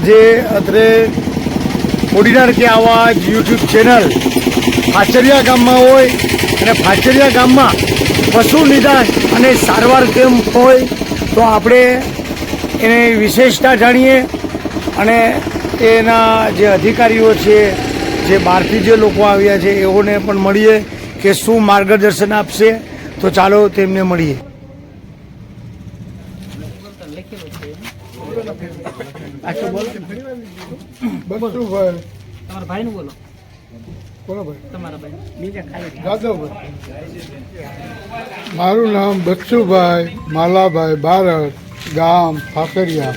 આજે અત્રે ઓડિનાર કે આવાજ યુટ્યુબ ચેનલ ફાચરિયા ગામમાં હોય અને ફાચરિયા ગામમાં પશુ નિદાન અને સારવાર કેમ્પ હોય તો આપણે એની વિશેષતા જાણીએ અને એના જે અધિકારીઓ છે, જે બહારથી જે લોકો આવ્યા છે, એઓને પણ મળીએ કે શું માર્ગદર્શન આપશે, તો ચાલો તેમને મળીએ. બસુભાઈ. તમારા ભાઈનું બોલો. કોનો ભાઈ. તમારા ભાઈ. બીજા ખાલી જાદવભાઈ. મારું નામ બચ્ચુભાઈ માલાભાઈ ભારત ગામ ફાકરિયા.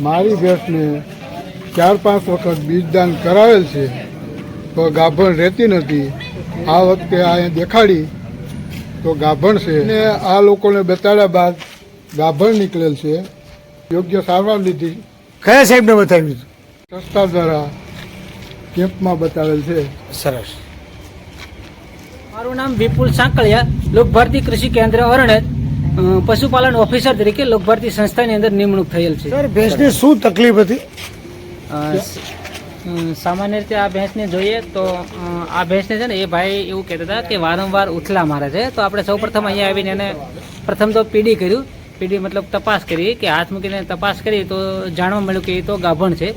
મારી ભેંસને ચાર પાંચ વખત બીજદાન કરાવેલ છે તો ગાભણ રહેતી નથી. આ વખતે અહીં દેખાડી તો ગાભણ છે. ને આ લોકોને બતાડ્યા બાદ ગાભણ નીકળેલ છે. યોગ્ય સારવાર લીધી. કયા સાહેબને બતાવ્યું હતું? સંસ્થા દ્વારા કેમ્પમાં બતાવેલ છે. સરસ. મારું નામ વિપુલ સાંકળિયા લોકભારતી કૃષિ કેન્દ્ર અરણેજ પશુપાલન ઓફિસર તરીકે લોકભારતી સંસ્થાની અંદર નિમણૂક થયેલ છે. સર ભેંસને શું તકલીફ હતી? સ- સામાન્ય રીતે આ ભેંસને જોઈએ તો આ ભેંસને છે ને એ ભાઈ એવું કહેતા હતા કે વારંવાર ઉથલા મારે છે. તો આપણે સૌપ્રથમ અહીંયા આવીને એને પ્રથમ તો પીડી કર્યું. પીડી મતલબ તપાસ કરી કે હાથ મૂકીને તપાસ કરી તો જાણવા મળ્યું કે એ તો ગાભણ છે.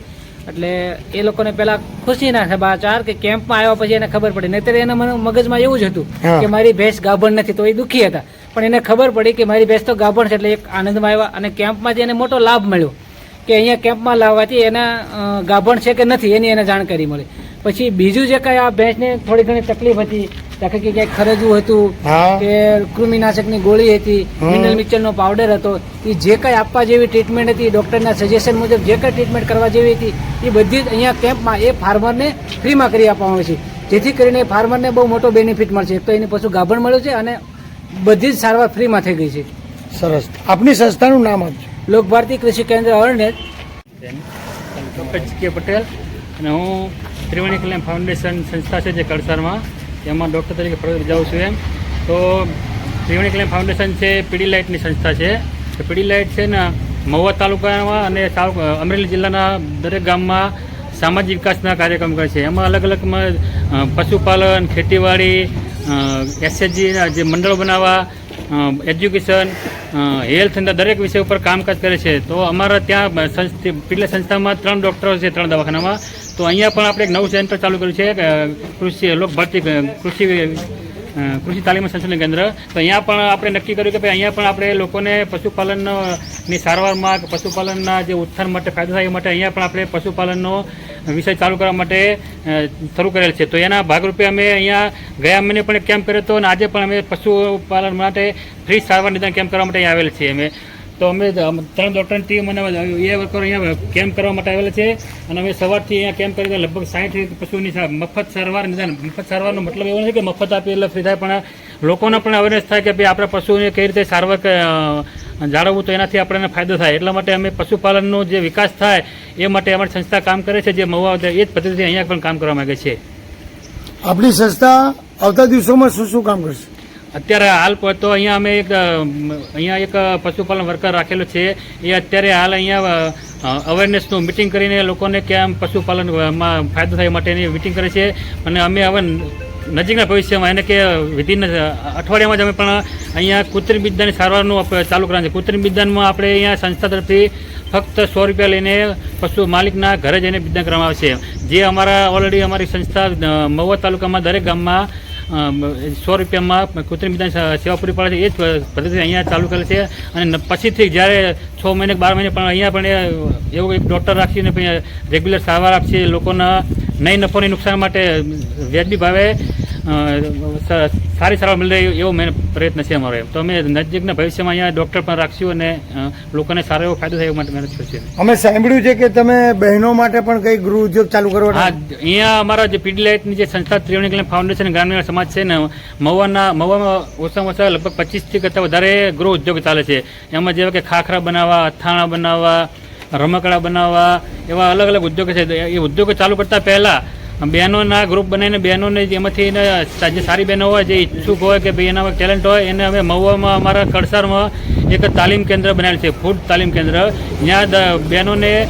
એટલે એ લોકોને પેલા ખુશીના સમાચાર કે કેમ્પમાં આવ્યા પછી એને ખબર પડી. નહીતર એના મને મગજમાં એવું જ હતું કે મારી ભેંસ ગાભણ નથી તો એ દુઃખી હતા. પણ એને ખબર પડી કે મારી ભેંસ તો ગાભણ છે એટલે એક આનંદમાં આવ્યા અને કેમ્પમાંથી એને મોટો લાભ મળ્યો કે અહીંયા કેમ્પમાં લાવવાથી એના ગાભણ છે કે નથી એની એને જાણકારી મળી. પછી બીજું જે કાંઈ આ ભેંસને થોડી ઘણી તકલીફ હતી કે ક્યાંક ખરજવું હતું કે કૃમિનાશકની ગોળી હતી. મિનરલ મિક્સરનો પાવડર હતો એ જે કંઈ આપવા જેવી ટ્રીટમેન્ટ હતી ડૉક્ટરના સજેશન મુજબ જે કંઈ ટ્રીટમેન્ટ કરવા જેવી હતી એ બધી જ અહીંયા કેમ્પમાં એ ફાર્મરને ફ્રીમાં કરી આપવામાં આવે છે. જેથી કરીને ફાર્મરને બહુ મોટો બેનિફિટ મળશે. એક તો એની પશુ ગાભણ મળ્યું છે અને બધી જ સારવાર ફ્રીમાં થઈ ગઈ છે. સરસ. આપની સંસ્થાનું નામ આપજો. લોકભારતી કૃષિ કેન્દ્ર અરણેજ ડૉક્ટર કે પટેલ અને હું ત્રિવેણી કલ્યાણ ફાઉન્ડેશન સંસ્થા છે જે કળસારમાં એમાં ડૉક્ટર તરીકે ફરજ બજાવું છું એમ. તો ત્રિવેણી ક્લેમ ફાઉન્ડેશન છે પીડી લાઇટની સંસ્થા છે. તો પીડી લાઇટ છે ને મહુવા તાલુકામાં અને અમરેલી જિલ્લાના દરેક ગામમાં સામાજિક વિકાસના કાર્યક્રમ કરે છે. એમાં અલગ અલગમાં પશુપાલન, ખેતીવાડી એસએચજી જે મંડળો બનાવવા એજ્યુકેશન હેલ્થ અને દરેક વિષય ઉપર કામકાજ કરે છે. તો અમારા ત્યાં પીટલા સંસ્થામાં ત્રણ ડૉક્ટરો છે ત્રણ દવાખાનામાં. તો અહીંયા પણ આપણે એક નવું સેન્ટર ચાલુ કર્યું છે કૃષિ લોક, ભરતી કૃષિ કૃષિ તાલીમ સંશોધન કેન્દ્ર. તો અહીંયા પણ આપણે નક્કી કર્યું કે ભાઈ અહીંયા પણ આપણે લોકોને પશુપાલનની સારવારમાં પશુપાલનના જે ઉત્થાન માટે, ફાયદો થાય એ માટે અહીંયા પણ આપણે પશુપાલનનો વિષય ચાલુ કરવા માટે શરૂ કરેલ છે. તો એના ભાગરૂપે અમે અહીંયા ગયા મહિને પણ કેમ્પ કર્યો હતો અને આજે પણ અમે પશુપાલન માટે ફ્રી સારવાર નિદાન કેમ્પ કરવા માટે આવેલ છીએ અમે. તો અમે ત્રણ ડૉક્ટરની ટીમ અને એ વર્કરો અહીંયા કેમ્પ કરવા માટે આવેલા છે. અને અમે સવારથી અહીંયા કેમ્પ કરી લગભગ સાઠ પશુની મફત સારવાર નિદાન, મફત સારવારનો મતલબ એવો નથી કે મફત આપીએ એટલે ફ્રી થાય પણ લોકોને પણ અવેરનેસ થાય કે ભાઈ આપણા પશુને કઈ રીતે સારવાર જાળવવું તો એનાથી આપણને ફાયદો થાય. એટલા માટે અમે પશુપાલનનો જે વિકાસ થાય એ માટે અમારી સંસ્થા કામ કરે છે જે મહુવા એ જ પદ્ધતિથી અહીંયા પણ કામ કરવા માંગે છે. આપણી સંસ્થા આવતા દિવસોમાં શું શું કામ કરશે? અત્યારે હાલ તો અહીંયા અમે એક અહીંયા એક પશુપાલન વર્કર રાખેલો છે. એ અત્યારે હાલ અહીંયા અવેરનેસનું મિટિંગ કરીને લોકોને કેમ પશુપાલનમાં ફાયદો થાય માટેની મિટિંગ કરે છે. અને અમે હવે નજીકના ભવિષ્યમાં એને કે વિધિન અઠવાડિયામાં જ અમે પણ અહીંયા કૃત્રિમ વિજ્ઞાનની સારવારનું ચાલુ કરવાનું છે. કૃત્રિમ વિજ્ઞાનમાં આપણે અહીંયા સંસ્થા તરફથી ફક્ત સો રૂપિયા લઈને પશુ માલિકના ઘરે જઈને વિજ્ઞાન કરવામાં આવશે જે અમારા ઓલરેડી અમારી સંસ્થા મહુવા તાલુકામાં દરેક ગામમાં સો રૂપિયામાં કૃત્રિમ વિજ્ઞાન સેવા પૂરી પાડે છે. એ જ પદ્ધતિ અહીંયા ચાલુ કરે છે. અને પછીથી જ્યારે છ મહિને બાર મહિને પણ અહીંયા પણ એવો એક ડૉક્ટર રાખીને રેગ્યુલર સારવાર આપશે. લોકોના નહીં નફો નહીં નુકસાન માટે વ્યાજબી ભાવે સારી સારવાર મળી રહી એવો મેં પ્રયત્ન છે અમારો. તો અમે નજીકના ભવિષ્યમાં અહીંયા ડૉક્ટર પણ રાખશું અને લોકોને સારો એવો ફાયદો થાય એ માટે મહેનત કરશું અમે સાંભળ્યું છે કે તમે બહેનો માટે પણ કઈ ગૃહ ઉદ્યોગ ચાલુ હા અહીંયા અમારા જે પીડીલાઇટની જે સંસ્થા ત્રિવેણી કલ્યાણ ફાઉન્ડેશન ગ્રામીણ સમાજ છે ને મહુવાના મહુવામાં ઓછામાં ઓછા લગભગ પચીસથી કરતાં વધારે ગૃહ ઉદ્યોગ ચાલે છે એમાં જેવા કે ખાખરા બનાવવા અથાણા બનાવવા રમકડા બનાવવા એવા અલગ અલગ ઉદ્યોગો છે. એ ઉદ્યોગો ચાલુ કરતાં પહેલાં બહેનોના ગ્રુપ બનાવીને બહેનોને એને જે સારી બહેનો હોય, જે ઈચ્છુક હોય કે ભાઈ એનામાં ટેલેન્ટ હોય, એને અમે મહુવામાં અમારા કડસારમાં એક તાલીમ કેન્દ્ર બનાવેલ છે ફૂડ તાલીમ કેન્દ્ર. જ્યાં બહેનોને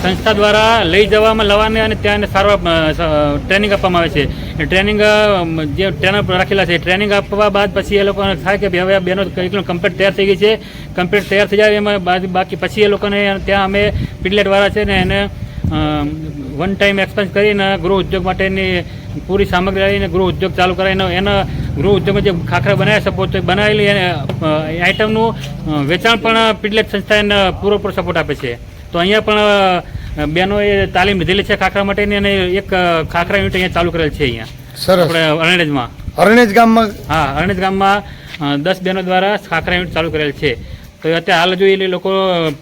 સંસ્થા દ્વારા લઈ જવામાં લવાને અને ત્યાં સારવાર ટ્રેનિંગ આપવામાં આવે છે. ટ્રેનિંગ જે ટ્રેનર રાખેલા છે ટ્રેનિંગ આપવા બાદ પછી એ લોકોને થાય કે હવે બહેનો એકદમ કમ્પ્લીટ તૈયાર થઈ ગઈ છે. કમ્પ્લીટ તૈયાર થઈ જાય એમાં બાકી પછી એ લોકોને ત્યાં અમે પીડલેટવાળા છે ને એને વન ટાઈમ એક્સપેન્સ કરીને ગૃહ ઉદ્યોગ માટેની પૂરી સામગ્રી લઈને ગૃહ ઉદ્યોગ ચાલુ કરાવીને એના ગૃહ ઉદ્યોગમાં જે ખાખરા બનાવ્યા સપોર્ટ બનાવેલી એને એ આઇટમનું વેચાણ પણ પીડલેક સંસ્થા એને પૂરેપૂરો સપોર્ટ આપે છે. તો અહીંયા પણ બહેનોએ તાલીમ લીધેલી છે ખાખરા માટેની અને એક ખાખરા યુનિટ અહીંયા ચાલુ કરેલ છે અહીંયા. સર આપણે અરણેજમાં અરણેજ ગામમાં? હા અરણેજ ગામમાં દસ બહેનો દ્વારા ખાખરા યુનિટ ચાલુ કરેલ છે. તો અત્યારે હાલ જો એ લોકો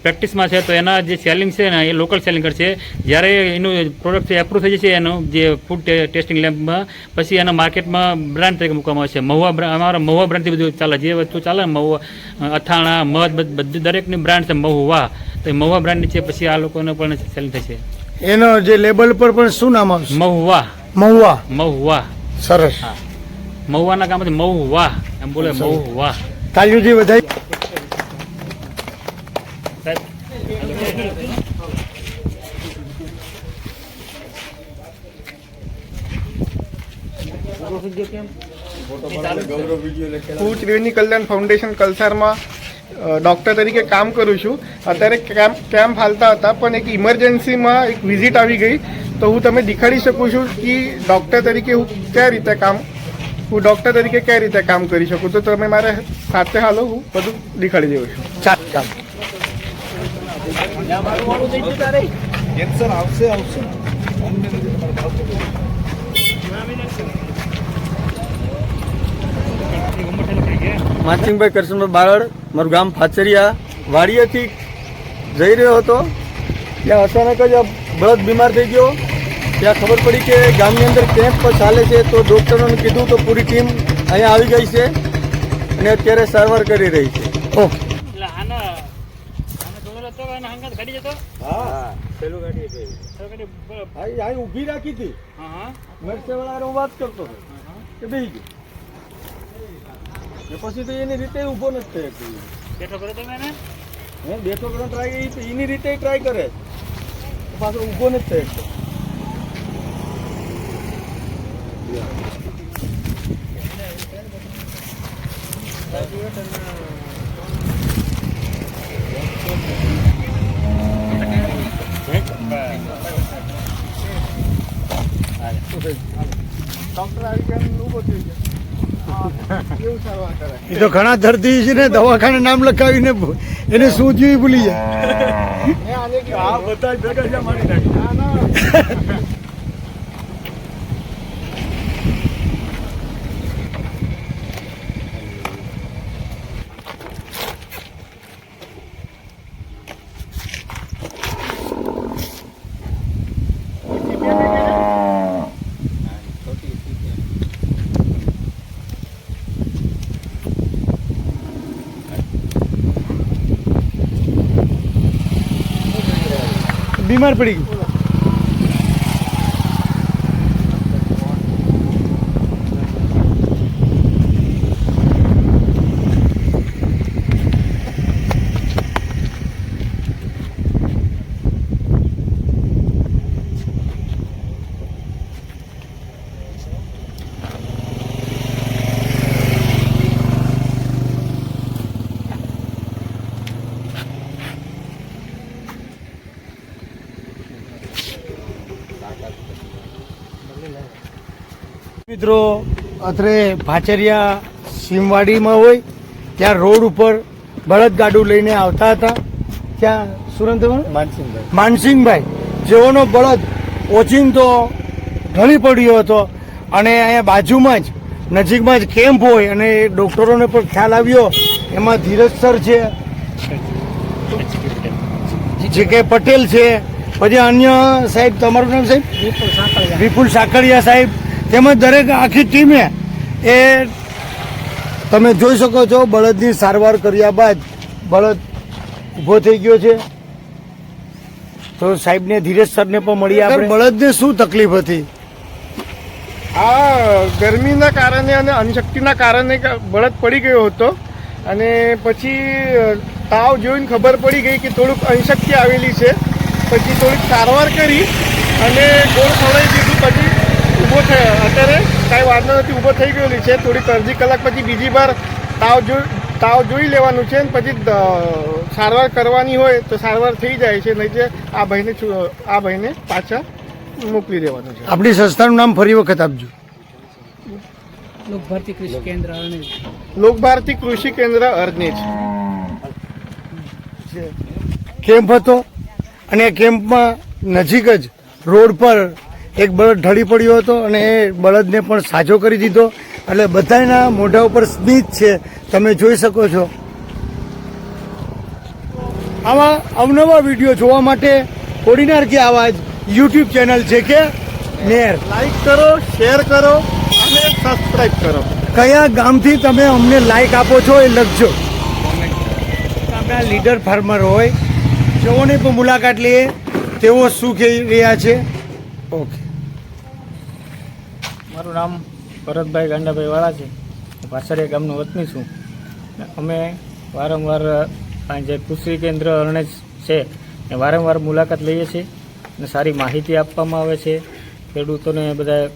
પ્રેક્ટિસમાં છે તો એના જે સેલિંગ છે ને એ લોકલ સેલિંગ કરશે. જ્યારે એનું પ્રોડક્ટ એપ્રુવ થઈ જશે એનું જે ફૂડ ટેસ્ટિંગ લેબમાં પછી એના માર્કેટમાં બ્રાન્ડ તરીકે મૂકવામાં આવશે. મહુવા અમારા મહુવા બ્રાન્ડથી બધું ચાલે જે વસ્તુ ચાલે મહુવા અથાણા મધ બધ- દરેકની બ્રાન્ડ છે મહુવા. તો એ મહુવા બ્રાન્ડની છે પછી આ લોકોને પણ સેલિંગ થશે. એનો જે લેબલ પર પણ શું નામ આવશે? મહુવા. મહુવા. મહુવા. સરસ. હા. મહુવાના ગામમાંથી મહુવા. એમ બોલે મહુવા. તાલીઓથી વધાઈ હું કલ્યાણ ફાઉન્ડેશન કલસારમાં ડૉક્ટર તરીકે કામ કરું છું. અત્યારે કેમ્પ કેમ્પ હાલતા હતા પણ એક ઇમરજન્સીમાં એક વિઝિટ આવી ગઈ. તો હું તમે દેખાડી શકું છું કે ડૉક્ટર તરીકે હું કયા રીતે કામ હું ડૉક્ટર તરીકે કઈ રીતે કામ કરી શકું. તો તમે મારે સાથે હાલો હું બધું દેખાડી દઉં છું. ચાલ ચાલ. માનસિંહભાઈ કરશનભાઈ બારડ મારું ગામ ફાચરિયા વાડીએથી જઈ રહ્યો હતો. ત્યાં અચાનક જ આ બળદ બીમાર થઈ ગયો. ત્યાં ખબર પડી કે ગામની અંદર કેમ્પ ચાલે છે તો ડૉક્ટરોને કીધું તો પૂરી ટીમ અહીંયા આવી ગઈ છે અને અત્યારે સારવાર કરી રહી છે. ઓહ. એટલે આના આના એના હંગાત ગાડી જતો? હા. પેલું ગાડી તો ગાડી ઊભી રાખી હતી. હા હા. હું વાત કરતો હતો. કે બેસી ગયો. પછી તો એની રીતે ઊભો નથી થયો. બેઠો કર્યો તમે એને? હે બેઠો કરવાનો ટ્રાય કરી તો એની રીતે ટ્રાય કરે. પાછો ઊભો નથી થયો ડોક્ટર આવી ગયા ઊભો થઈ ગયો કરે એ તો ઘણા દર્દી છે ને દવાખાને નામ લખાવીને એને શું થયું ભૂલી જાય. બધા ભેગા મારી નાખી. બીમાર પડી ગયું મિત્રો અત્રે ભાચરિયા સીમવાડીમાં હોય ત્યાં રોડ ઉપર બળદગાડું લઈને આવતા હતા. ત્યાં સુરંત માનસિંહભાઈ. માનસિંહભાઈ. જેઓનો બળદ ઓચિંતો ઢળી પડ્યો હતો અને અહીંયા બાજુમાં જ નજીકમાં જ કેમ્પ હોય અને એ ડૉક્ટરોને પણ ખ્યાલ આવ્યો એમાં ધીરજ સર છે. જે કે પટેલ છે. પછી અન્ય સાહેબ તમારું નામ સાહેબ? વિપુલ સાકરિયા સાહેબ. તેમજ દરેક આખી ટીમે એ તમે જોઈ શકો છો બળદની સારવાર કર્યા બાદ બળદ ઊભો થઈ ગયો છે. તો સાહેબને ધીરજ સરને પણ મળી આપણે. બળદને શું તકલીફ હતી? આ ગરમીના કારણે અને અનશક્તિના કારણે બળદ પડી ગયો હતો. અને પછી તાવ જોઈને ખબર પડી ગઈ કે થોડુંક અનશક્તિ આવેલી છે. પછી થોડીક સારવાર કરી અને ગોળ ખવડાવી દીધું. પછી ઊભો થયો અત્યારે કાંઈ વાંધો નથી ઊભો થઈ ગયેલી છે. થોડીક અડધી કલાક પછી બીજી વાર તાવ જો તાવ જોઈ લેવાનું છે ને પછી સારવાર કરવાની હોય તો સારવાર થઈ જાય છે. નહીં જે આ ભાઈને આ ભાઈને પાછા મોકલી દેવાનું છે. આપણી સંસ્થાનું નામ ફરી વખત આપજો. લોકભારતી કૃષિ કેન્દ્ર અરણેજ. લોકભારતી કૃષિ કેન્દ્ર અરણેજ. કેમ્પ હતો અને કેમ્પમાં નજીક જ રોડ પર એક બળદ ઢળી પડ્યો હતો અને એ બળદને પણ સાજો કરી દીધો. એટલે બધાના મોઢા ઉપર સ્મિત છે. તમે જોઈ શકો છો. આવા અવનવા વીડિયો જોવા માટે કોડીનાર કે આવાજ યુટ્યુબ ચેનલ છે કે નેર. લાઈક કરો શેર કરો અને સબસ્ક્રાઇબ કરો. કયા ગામથી તમે અમને લાઈક આપો છો એ લખજો. આપણા લીડર ફાર્મર હોય. જેઓની પણ મુલાકાત લઈએ તેઓ શું કહી રહ્યા છે? ઓકે મારું નામ ભરતભાઈ ગાંડાભાઈ વાળા છે. વાસળિયા ગામનો વતની છું. અમે વારંવાર જે કૃષિ કેન્દ્ર અરણેજ છે, એ વારંવાર મુલાકાત લઈએ છીએ અને સારી માહિતી આપવામાં આવે છે. ખેડૂતોને બધા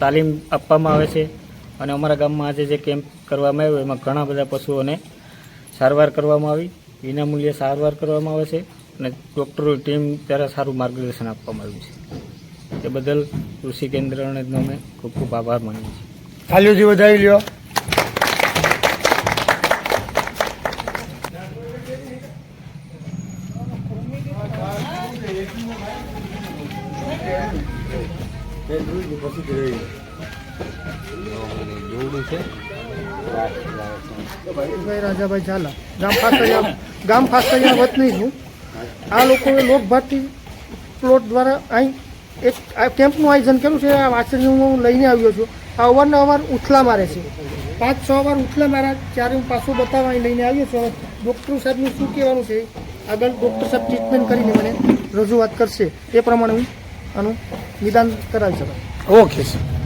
તાલીમ આપવામાં આવે છે. અને અમારા ગામમાં આજે જે કેમ્પ કરવામાં આવ્યો, એમાં ઘણા બધા પશુઓને સારવાર કરવામાં આવી. વિનામૂલ્યે સારવાર કરવામાં આવે છે. અને ડૉક્ટરો ટીમ દ્વારા સારું માર્ગદર્શન આપવામાં આવ્યું છે. એ બદલ કૃષિ કેન્દ્રને અમે ખૂબ ખૂબ આભાર માનીએ છીએ. તાલીઓથી વધારી લ્યો. ભાઈ રાજાભાઈ ઝાલા. ગામ ફાસરિયા ગામ ફાસરિયા વતની છું આ લોકોએ લોકભારતી પ્લોટ દ્વારા અહીં એક આ કેમ્પનું આયોજન કર્યું છે? આ વાછરી હું લઈને આવ્યો છું. આ અવારનવાર ઉથલા મારે છે. પાંચ, છ વાર ઉથલા મારા ત્યારે હું પાછું બતાવવા લઈને આવ્યો છું. ડૉક્ટર સાહેબનું શું કહેવાનું છે? આગળ ડૉક્ટર સાહેબ ટ્રીટમેન્ટ કરીને મને રજૂઆત કરશે. એ પ્રમાણે હું આનું નિદાન કરાવી શકાય. Okay sir